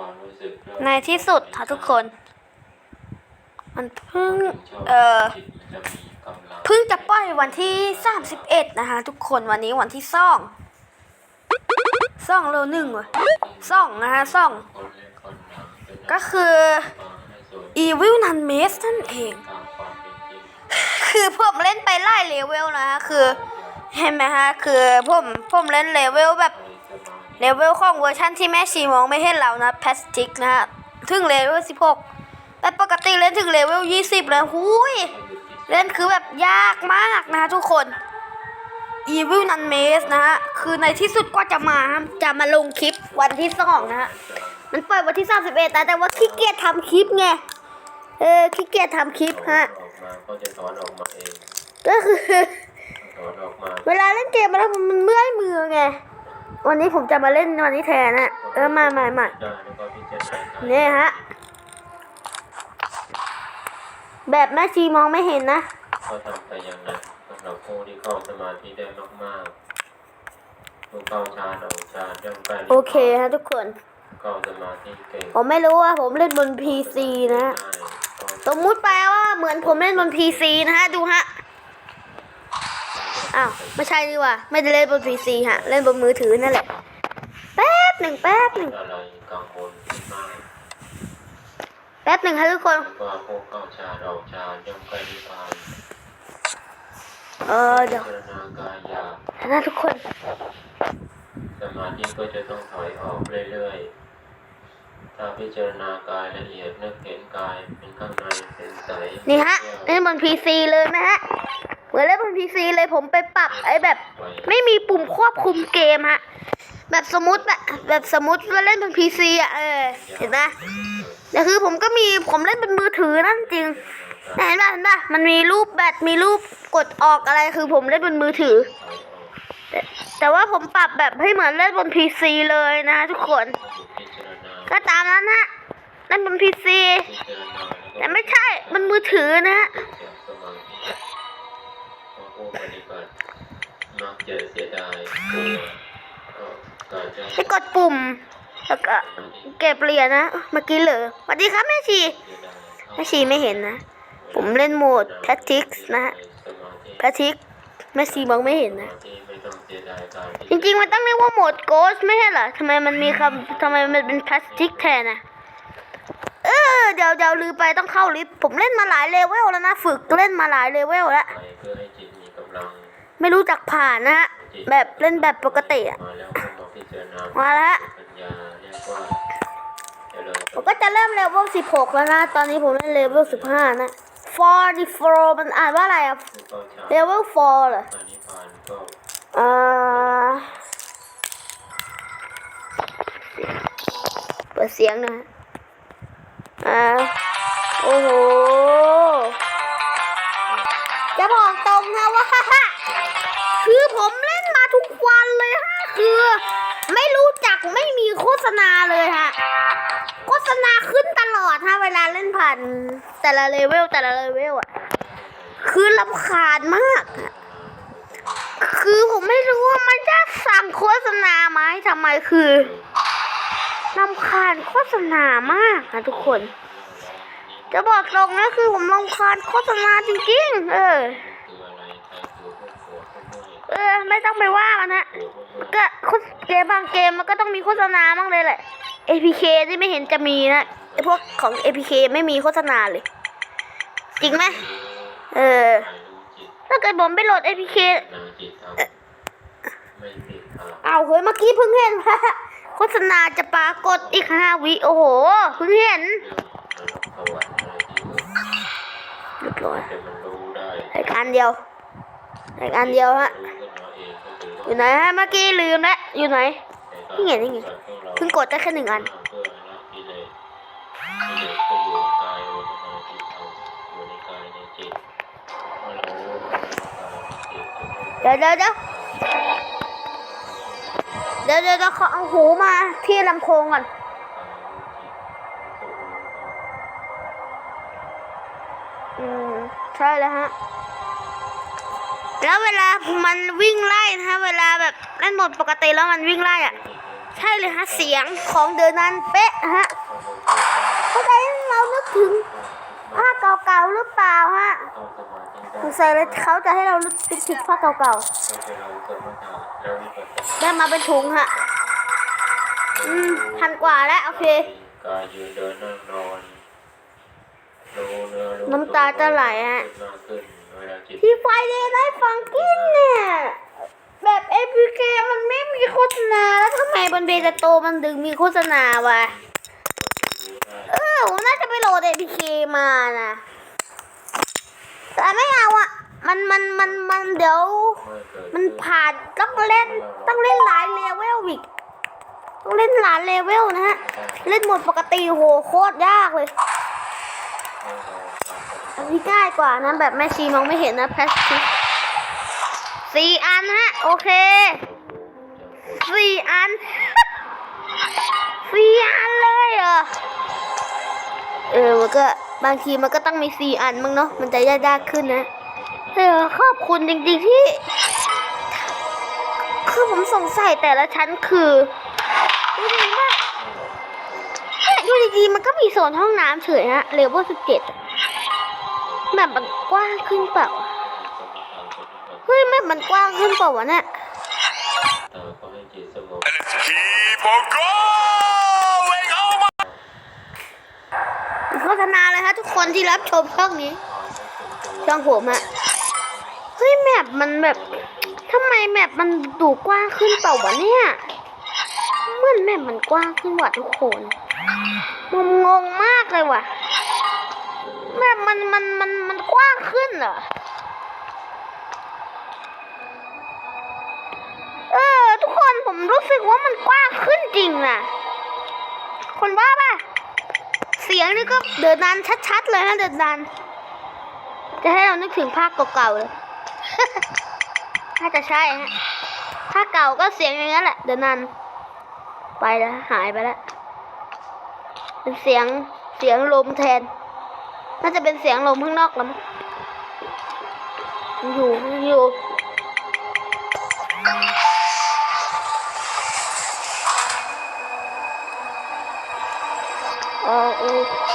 ความรู้สึกเริ่มในที่สุดค่ะทุกคน มันเพิ่ง เออจิตมันจะมีกำลังเพิ่งจะปล่อยวันที่ 31 นะคะ ทุกคนวันนี้วันที่ซ่องซ่องโลหนึ่งวะซ่องนะคะซ่องคนเล็กคนหนักเป็นก็คือมาให้ส่วน Evil Nun m a s นั่นเองตามความเป็นจริงคือผมเล่นไปไล่เลเวลนะคะคือ เห็นไหมฮะ คือผมผมเล่นเลเวลแบบอะไรสมาธิ เลเวลของเวอร์ชันที่แม่ชีมองไม่เห็นเรานะแพสติกนะฮะถึงเลเวล 16 แต่ปกติเล่นถึงเลเวล 20 เลยหุยเล่นคือแบบยากมากนะทุกคน Evil Nun m a z e นะฮะ คือในที่สุดก็จะมาจะมาลงคลิปวันที่สองนะฮะ มันปล่อยวันที่ 31 แต่แต่ว่าขี้เกียจทำคลิปไง เออขี้เกียจทำคลิปฮะออกมาก็จะถอนออกมาเอง ก็คือถอนออกมาเวลาเล่นเกมมาแล้วมันเมื่อยมือไง วันนี้ผมจะมาเล่นวันนี้แทนนะเออมามามาได้แล้วก็พิจารณาเนี่ยฮะ แบบแม่ชีมองไม่เห็นนะก็ทำไปอย่างนั้นสำหรับผู้ที่เข้าสมาธิได้มากๆผู้เข้าฌานออกฌานย่อมใกล้โอเคฮะทุกคนเข้าสมาธิเก่งผมไม่รู้ว่าผมเล่นบน PC นะฮะง่ายก็สมมุติไปว่าเหมือนผมเล่นบน PC นะฮะ ดูฮะ อ้าว ไม่ใช่ดีกว่า ไม่ได้เล่นบน PC ฮะ เล่นบนมือถือนั่นแหละ แป๊บหนึ่งแป๊บหนึ่งอะไรกังวลคิดมากแป๊บหนึ่งครับทุกคนแล้วก็ผู้เข้าฌานออกฌานย่อมใกล้นิพพานเออเดี๋ยวพิจารณากายหยาบนะทุกคนสมาธิก็จะต้องถอยออกเรื่อยๆ ถ้าพิจารณากายละเอียดนึกเห็นกายเป็นข้างในเป็นใส นี่ฮะเล่นบน PC เลยนะฮะ เหมือนเล่นบน PC เลยผมไปปรับไอ้แบบ ไม่มีปุ่มควบคุมเกมฮะ แบบสมมติแบบแบบสมมติว่าเล่นบน PC อะเออเห็นไหมแต่คือผมก็มีผมเล่นบนมือถือนั่นจริงเห็นป่ะเห็นป่ะมันมีรูปแบตมีรูปกดออกอะไรคือผมเล่นบนมือถือ แต่แต่ว่าผมปรับแบบให้เหมือนเล่นบนพีซีเลยนะทุกคน ก็ตามนั้นฮะเล่นบนพีซีแต่ไม่ใช่มันมือถือนะ ผู้ปฏิบัติมักจะเสียดายตัวการจะให้กดปุ่ม แล้วก็เก็บเหรียญนะ เมื่อกี้เหรอสวัสดีครับแม่ชีแม่ชีไม่เห็นนะ ผมเล่นโหมดแพทิกนะฮะสมาธิแพทิกแม่ชีมองไม่เห็นนะ จริงๆ มันต้องเรียกว่าโหมดโกสไม่ใช่เหรอทำไมมันมีคำทำไมมันเป็นพลาสติกแทนอะเออเดี๋ยวเดี๋ยวลืมไปต้องเข้าลิฟต์ผมเล่นมาหลายเลเวลแล้วนะ ฝึกเล่นมาหลายเลเวลแล้ว ไปเพื่อให้จิตมีกำลังไม่รู้จักผ่านนะฮะแบบเล่นแบบปกติอะมาแล้วก็มาพิจารณามาแล้วปัญญาเรียกว่าเจริญผมก็จะเริ่มเลเวล16 แล้วนะ ตอนนี้ผมเล่นเลเวล15 นะ 44มันอ่านว่าอะไรอะผู้เข้าฌานเลเวล4เหรอปณิพพานก็เอ่อเปิดเสียงหนะอ่าโอ้โหจะบอกต รงนะว่าคือผมเล่นมาทุกวันเลยฮะคือ ไม่รู้จักไม่มีโฆษณาเลยฮะโฆษณาขึ้นตลอดฮะเวลาเล่นผ่านแต่ละเลเวลแต่ละเลเวลอะคือลำคาญมากอะคือผมไม่รู้ว่ามันจะสั่งโฆษณาไหมทำไมคือลำคาญโฆษณามากนะทุกคน จะบอกตรงนะคือผมลำคาญโฆษณาจริงๆ เออ ไม่ต้องไปว่ามันนะก็เกมบางเกมมันก็ต้องมีโฆษณาบ้างเลยแหละ APK ที่ไม่เห็นจะมีนะไอพวกของ APK ไม่มีโฆษณาเลย จริงไหมเออใครรู้จิตถ้าเกิดผมไปโหลด APK นาจิตทำไม่ติดทางอ้าเฮ้ยเมื่อกี้เพิ่งเห็นว่าโฆษณาจะปรากฏอีกห้าวิโอ้โหเพิ่งเห็นเรื่องนรกสวรรค์อะไรที่อื่นเรียบร้อยรายการเดียวรายการเดียวฮะ องก็คือว่าอยู่ไหนฮะเมื่อกี้ลืมแล้วอยู่ไหนในนี่ไงนี่ไงการของเราเพิ่งกดได้แค่หนึ่งอันเพื่อละกิเลสกิเลสก็อยู่ในกายเวทนาจิตธรรมอยู่ในกายในจิตเมื่อเรารู้ว่ากายในจิตจะไม่เดี๋ยวเดี๋ยวเดี๋ยวเดี๋ยวเดี๋ยวเดี๋ยวเขาเอาหูมาที่ลำโพงก่อนอืมใช่แล้วฮะ แล้วเวลามันวิ่งไล่นะฮะเวลาแบบเล่นหมดปกติแล้วมันวิ่งไล่อะใช่เลยฮะเสียงของเดินนันเป๊ะฮะเขาได้เรานึกถึงภาคเก่าๆหรือเปล่าฮะสงสัยเลยเขาจะให้เรานึกถึงภาคเก่าๆได้มาเป็นถุงฮะอืมพันกว่าแล้วโอเคน้ำตาจะไหลฮะ ที่ไฟเดย์ไลฟ์ฟังกินเนี่ย แบบเอพีเคมันไม่มีโฆษณาแล้วทำไมบนเบจโตมันดึงมีโฆษณาวะ เออผมน่าจะไปโหลดเอพีเคมานะแต่ไม่เอาอะมันมันมันมันเดี๋ยว มันผ่านต้องเล่นต้องเล่นหลายเลเวลอีกต้องเล่นหลายเลเวลนะฮะ เล่นหมดปกติโหโคตรยากเลย นี้ง่ายกว่านะแบบแม่ชีมองไม่เห็นนะแพสติสี่อันฮะโอเคสี่อันสี่อันเลยเหรอเออมันก็บางทีมันก็ต้องมีสี่อันมั้งเนาะมันจะยากๆขึ้นนะเออขอบคุณจริงๆที่ คือผมสงสัยแต่ละชั้นคือดูดีว่าดูดีๆมันก็มีโซนห้องน้ำเฉยฮะเลเวลสิบเจ็ด แบบมันกว้างขึ้นเปล่า เฮ้ยแม่มันกว้างขึ้นเปล่าวะเนี่ยเออก็ให้จิตสงบ Let's keep on going! Oh my! โฆษณาเลยฮะทุกคนที่รับชมช่องนี้ ช่องผมอะเฮ้ยแมปมันแบบทำไมแมปมันดูกว้างขึ้นเปล่าวะเนี่ยเหมื่อนแมปมันกว้างขึ้นว่ะทุกคน งงงงมากเลยว่ะ แมปมันมันมันมันกว้างขึ้นเหรอเออ ทุกคนผมรู้สึกว่ามันกว้างขึ้นจริงนะคนว่าป่ะ เสียงนี่ก็เดินนานชัดๆเลยนะเดินนานจะให้เรานึกถึงภาคเก่าๆเลยน่าจะใช่ฮะภาคเก่าก็เสียงอย่างนั้นแหละ เดินนานไปแล้วหายไปแล้วเป็นเสียงเสียงลมแทน น่าจะเป็นเสียงลมข้างนอกแล้วมั้งอยู่อยู่อ๋อโอเค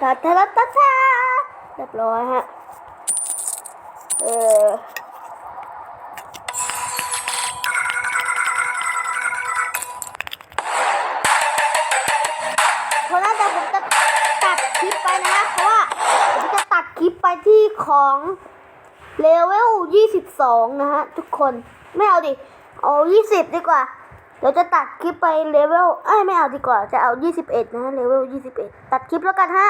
ตาตาตาตาตาเรียบร้อยฮะ ของเลเวล22 นะฮะ ทุกคนไม่เอาดิ เอา 20 ดีกว่า เดี๋ยวจะตัดคลิปไปเลเวลเอ้ยไม่เอาดีกว่า จะเอา 21 นะฮะเลเวล21 ตัดคลิปแล้วกันฮะ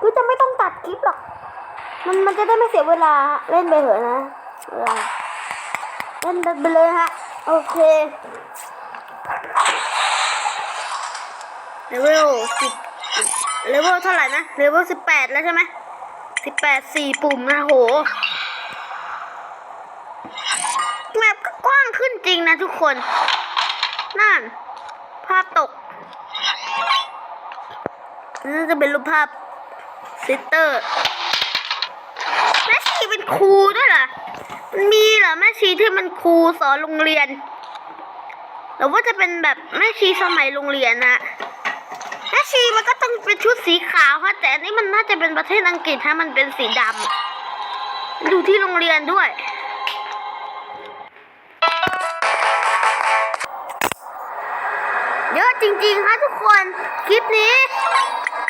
ก็จะไม่ต้องตัดคลิปหรอก มันมันจะได้ไม่เสียเวลาเล่นไปเถอะนะ เล่นไปเลยฮะ โอเคเลเวลสิบเลเวลเท่าไหร่นะเลเวลสิบแปดแล้วใช่ไหม สิบแปดสี่ปุ่มนะโหแมปก็กว้างขึ้นจริงนะทุกคน นั่น ภาพตกน่าจะเป็นรูปภาพซิสเตอร์แม่ชีเป็นครูด้วยเหรอมันมีเหรอแม่ชีที่มันครูสอนโรงเรียนหรือว่าจะเป็นแบบแม่ชีสมัยโรงเรียนนะ ชีมันก็ต้องเป็นชุดสีขาวฮะแต่อันนี้มันน่าจะเป็นประเทศอังกฤษฮะมันเป็นสีดำอยู่ที่โรงเรียนด้วยเยอะจริงๆฮะทุกคนคลิปนี้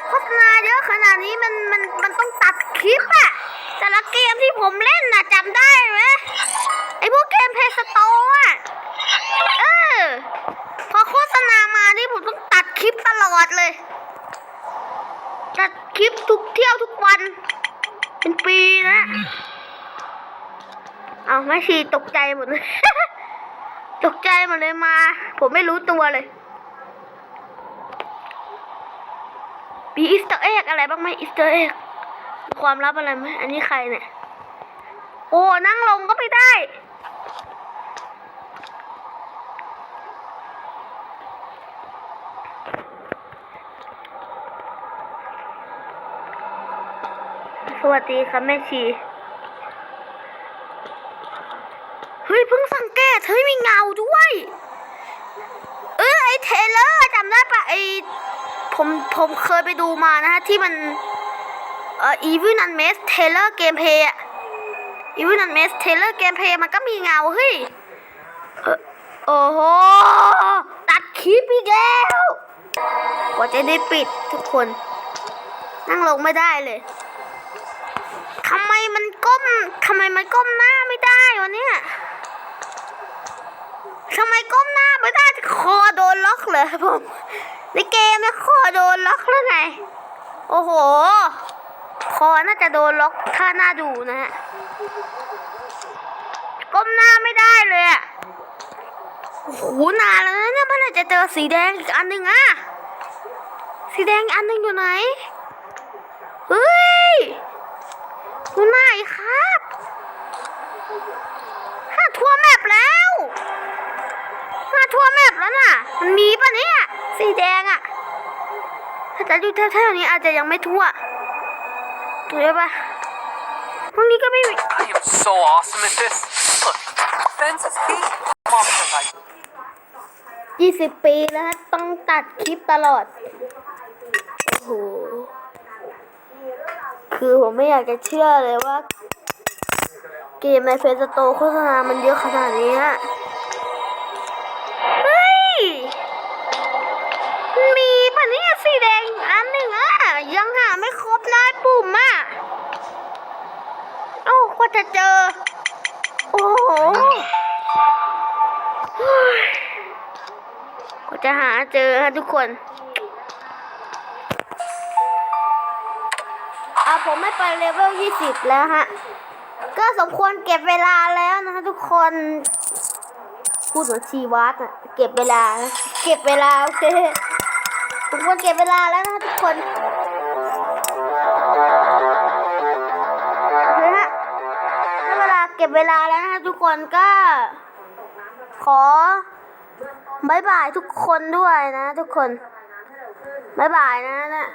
โฆษณาเยอะขนาดนี้มันมันมันต้องตัดคลิปอะแต่ละเกมที่ผมเล่นน่ะจำได้ไหมไอพวกเกมเพย์สโตอะเออพอโฆษณามาที่ผมต้อง คลิปตลอดเลยตัดคลิปทุกเที่ยวทุกวัน เป็นปีนะ เอาแม่ชีตกใจหมดเลย ตกใจหมดเลยมา ผมไม่รู้ตัวเลยมีอีสเตอร์เอ็กอะไรบ้างไหมอีสเตอร์เอ็กความลับอะไรไหมอันนี้ใครเนี่ย โอ้ นั่งลงก็ไม่ได้ สวัสดีครับแม่ชี เฮ้ยเพิ่งสังเกต เฮ้ยมีเงาด้วย เออไอเทเลอร์จำได้ปะไอผมผมเคยไปดูมานะฮะที่มัน เอ่อ Evil n u n m e s Taylor Gameplay อะ Evil n u n m e s Taylor Gameplay มันก็มีเงาเฮ้ยโอ้โห ตัดคลิปอีกแล้ว กว่าจะได้ปิดทุกคน นั่งลงไม่ได้เลย ทำไมมันก้มทำไมมันก้มหน้าไม่ได้วะเนี่ยทำไมก้มหน้าไม่ได้คอโดนล็อกเลยผมในเกมเนี่ยคอโดนล็อกแล้วไง โอ้โห คอน่าจะโดนล็อกถ้าหน้าดูนะฮะก้มหน้าไม่ได้เลยอะโอ้โหนานแล้วนะเนี่ยเมื่อไหร่จะเจอสีแดงอีกอันหนึ่งอะสีแดงอันหนึ่งอยู่ไหนเฮ้ย ครับหาทั่วแมปแล้วหาทั่วแมปแล้วน่ะ มันมีปะเนี่ย สีแดงอะถ้าจะอยู่แถวๆนี้อาจจะยังไม่ทั่วถูกปะพวกนี้ก็ไม่มี I am so awesome at this. Look, fence is key. Mom says I ยี่สิบปีแล้วฮะต้องตัดคลิปตลอด โอ้โห คือผมไม่อยากจะเชื่อเลยว่า เกมในเฟซโตโฆษณามันเยอะขนาดนี้อะเฮ้ย มีปะเนี่ยสีแดงอีกอันหนึ่งอะ ยังหาไม่ครบน้อยปุ่มอะเอ้ากว่าจะเจอ โอ้โหเฮ้ยก็จะหาเจอฮะทุกคนอะผมไม่ไปเลเวล20แล้วฮะ ก็สมควรเก็บเวลาแล้วนะฮะทุกคนพูดเหมือนชีวัตอะเก็บเวลา เก็บเวลาโอเคสมควรเก็บเวลาแล้วนะฮะทุกคนโอเคฮะได้เวลาเก็บเวลาแล้วนะฮะทุกคนก็ ขอบายบายทุกคนด้วยนะทุกคนบายบายนะนะ